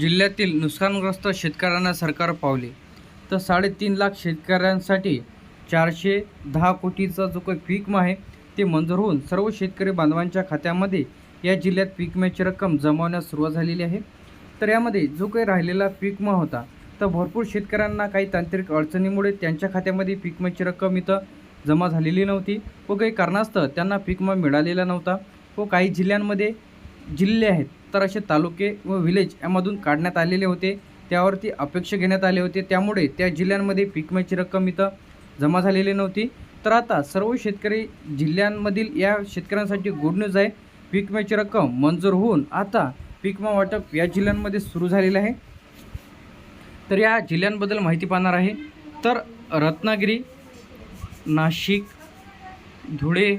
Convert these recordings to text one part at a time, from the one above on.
जिल्ह्यातील नुकसानग्रस्त शेतकऱ्यांना सरकार पावले. तर साडेतीन लाख शेतकऱ्यांसाठी चारशे दहा कोटीचा जो काही पीक आहे ते मंजूर होऊन सर्व शेतकरी बांधवांच्या खात्यामध्ये या जिल्ह्यात पीक विम्याची रक्कम जमावण्यास सुरुवात झालेली आहे. तर यामध्ये जो काही राहिलेला पीक विमा होता तर भरपूर शेतकऱ्यांना काही तांत्रिक अडचणीमुळे त्यांच्या खात्यामध्ये पीक विम्याची रक्कम इथं जमा झालेली नव्हती व काही कारणास्तव त्यांना पीक विमा मिळालेला नव्हता व काही जिल्ह्यांमध्ये जिल्हे आहेत सत्तराशे तालुके व विलेज यामधून काढण्यात आलेले होते. त्यावरती अपेक्षा घेण्यात आले होते. त्यामुळे त्या जिल्ह्यांमध्ये पीक विम्याची रक्कम इथं जमा झालेली नव्हती. तर आता सर्व शेतकरी जिल्ह्यांमधील या शेतकऱ्यांसाठी गुड न्यूज आहे. पीक विम्याची रक्कम मंजूर होऊन आता पीक विमा वाटप या जिल्ह्यांमध्ये सुरू झालेलं आहे. तर या जिल्ह्यांबद्दल माहिती पाहणार आहे. तर रत्नागिरी नाशिक धुळे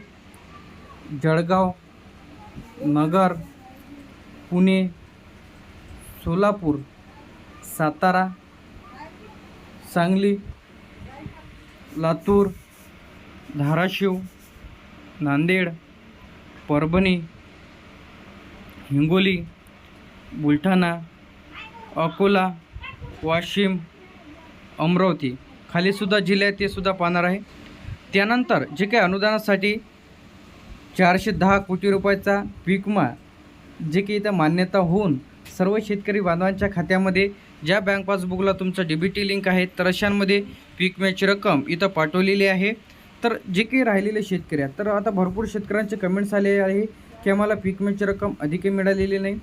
जळगाव नगर पुणे सोलापूर सातारा सांगली लातूर धाराशिव नांदेड परभणी हिंगोली बुलढाणा अकोला वाशिम अमरावती. खालीसुद्धा जिल्हे आहेत ते सुद्धा पाहणार आहे. त्यानंतर जे काही अनुदानासाठी चारशे दहा कोटी रुपयाचा पीक विमा जे की इथं मान्यता होऊन सर्व शेतकरी बांधवांच्या खात्यामध्ये ज्या बँक पासबुकला तुमचं डी टी लिंक आहे तर अशांमध्ये पीक विम्याची रक्कम इथं पाठवलेली आहे. तर जे काही राहिलेले शेतकरी आहेत तर आता भरपूर शेतकऱ्यांचे कमेंट्स आले आहे की आम्हाला पीक विम्याची रक्कम अधिक मिळालेली नाही.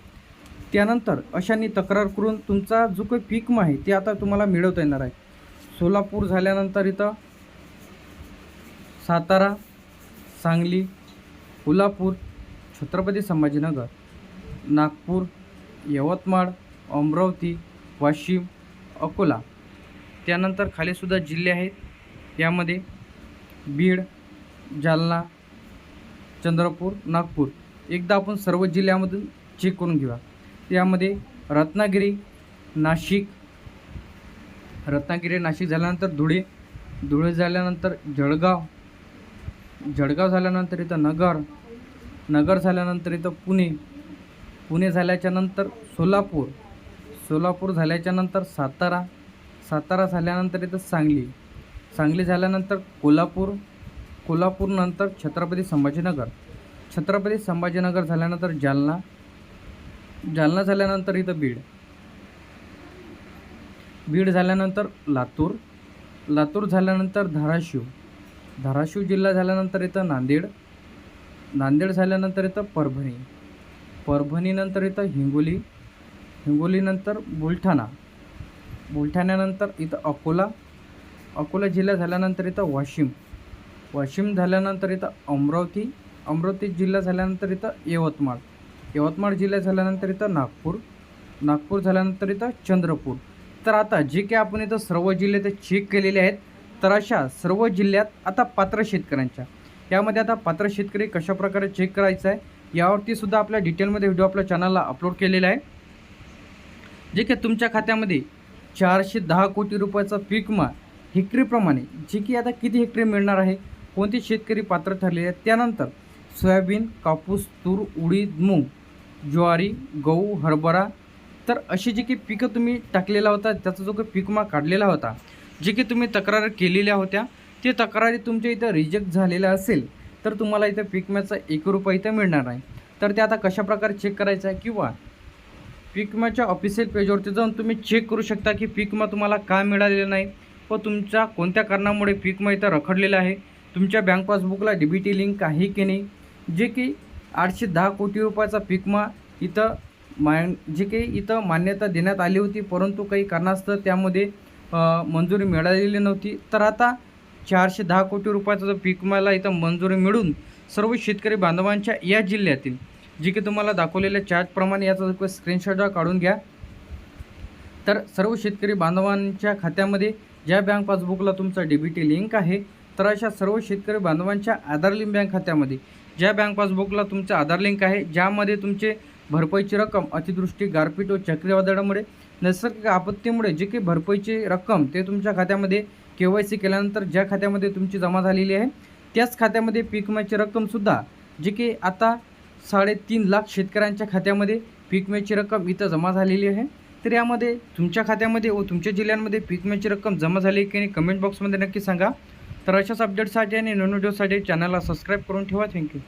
त्यानंतर अशांनी तक्रार करून तुमचा जो काही पीक आहे ते आता तुम्हाला मिळवता येणार आहे. सोलापूर झाल्यानंतर इथं सातारा सांगली कोल्हापूर छत्रपती संभाजीनगर नागपूर यवतमाळ अमरावती वाशिम अकोला. त्यानंतर खालीसुद्धा जिल्हे आहेत. यामध्ये बीड जालना चंद्रपूर नागपूर. एकदा आपण सर्व जिल्ह्यामधून चेक करून घेऊया. यामध्ये रत्नागिरी नाशिक रत्नागिरी नाशिक झाल्यानंतर धुळे धुळे झाल्यानंतर जळगाव जळगाव झाल्यानंतर इथं नगर नगर झाल्यानंतर इथं पुणे पुणे झाल्याच्यानंतर सोलापूर. सोलापूर झाल्याच्यानंतर सातारा. सातारा झाल्यानंतर इथं सांगली. सांगली झाल्यानंतर कोल्हापूर. कोल्हापूरनंतर छत्रपती संभाजीनगर. छत्रपती संभाजीनगर झाल्यानंतर जालना. जालना झाल्यानंतर इथं बीड. बीड झाल्यानंतर लातूर. लातूर झाल्यानंतर धाराशिव. धाराशिव जिल्हा झाल्यानंतर इथं नांदेड. नांदेड झाल्यानंतर इथं परभणी. परभणीनंतर इथं हिंगोली हिंगोलीनंतर बुलढाणा बुलढाण्यानंतर इथं अकोला अकोला जिल्हा झाल्यानंतर इथं वाशिम वाशिम झाल्यानंतर इथं अमरावती अमरावती जिल्हा झाल्यानंतर इथं यवतमाळ यवतमाळ जिल्हा झाल्यानंतर इथं नागपूर नागपूर झाल्यानंतर इथं चंद्रपूर. तर आता जे काही आपण इथं सर्व जिल्हे ते चेक केलेले आहेत तर अशा सर्व जिल्ह्यात आता पात्र शेतकऱ्यांच्या. यामध्ये आता पात्र शेतकरी कशाप्रकारे चेक करायचं आहे? यावरती सुद्धा आपल्या डिटेलमध्ये व्हिडिओ आपल्या चॅनलला अपलोड केलेला आहे. जे की तुमच्या खात्यामध्ये चारशे दहा कोटी रुपयाचा पीक विमा हेक्टरीप्रमाणे जे की आता किती हेक्टरी मिळणार आहे कोणते शेतकरी पात्र ठरलेले आहेत त्यानंतर सोयाबीन कापूस तूर उडीद मूग ज्वारी गहू हरभरा तर असे जे काही पिकं तुम्ही टाकलेला होता त्याचा जो काही पिकमा काढलेला होता जे की तुम्ही तक्रार केलेल्या होत्या ते तक्रारी तुमच्या इथं रिजेक्ट झालेल्या असेल तर तुम्हाला इथं पीक विम्याचा एक रुपया इथं मिळणार नाही. तर ते आता कशाप्रकारे चेक करायचं आहे किंवा पीक विम्याच्या ऑफिशियल पेजवरती जाऊन तुम्ही चेक करू शकता की पीक विमा तुम्हाला का मिळालेला नाही. व तुमच्या कोणत्या कारणामुळे पीक विमा इथं रखडलेला आहे. तुमच्या बँक पासबुकला डी बी टी लिंक आहे की नाही. जे की आठशे दहा कोटी रुपयाचा पीक विमा इथं मान जे काही इथं मान्यता देण्यात आली होती परंतु काही कारणास्तव त्यामध्ये मंजुरी मिळालेली नव्हती. तर आता चारशे दहा कोटी रुपयाचा जो पीक मला इथं मंजुरी मिळून सर्व शेतकरी बांधवांच्या या जिल्ह्यातील जे की तुम्हाला दाखवलेल्या चार्टप्रमाणे याचा स्क्रीनशॉट काढून घ्या. तर सर्व शेतकरी बांधवांच्या खात्यामध्ये ज्या बँक पासबुकला तुमचा डी बी टी लिंक आहे तर अशा सर्व शेतकरी बांधवांच्या आधार लिंक बँक खात्यामध्ये ज्या बँक पासबुकला तुमचं आधार लिंक आहे ज्यामध्ये तुमचे भरपाईची रक्कम अतिदृष्टी गारपीट व चक्रीवादळामुळे नैसर्गिक आपत्तीमुळे जे काही भरपाईची रक्कम ते तुमच्या खात्यामध्ये के वाय सी केल्यानंतर ज्या खात्यामध्ये तुमची जमा झालेली आहे त्याच खात्यामध्ये पीक विम्याची रक्कमसुद्धा जे की आता साडेतीन लाख शेतकऱ्यांच्या खात्यामध्ये पीक विम्याची रक्कम इथं जमा झालेली आहे. तर यामध्ये तुमच्या खात्यामध्ये व तुमच्या जिल्ह्यांमध्ये पीक विम्याची रक्कम जमा झाली की नाही कमेंट बॉक्समध्ये नक्की सांगा. तर अशाच अपडेटसाठी आणि नवीन व्हिडिओसाठी चॅनलला सबस्क्राईब करून ठेवा. थँक्यू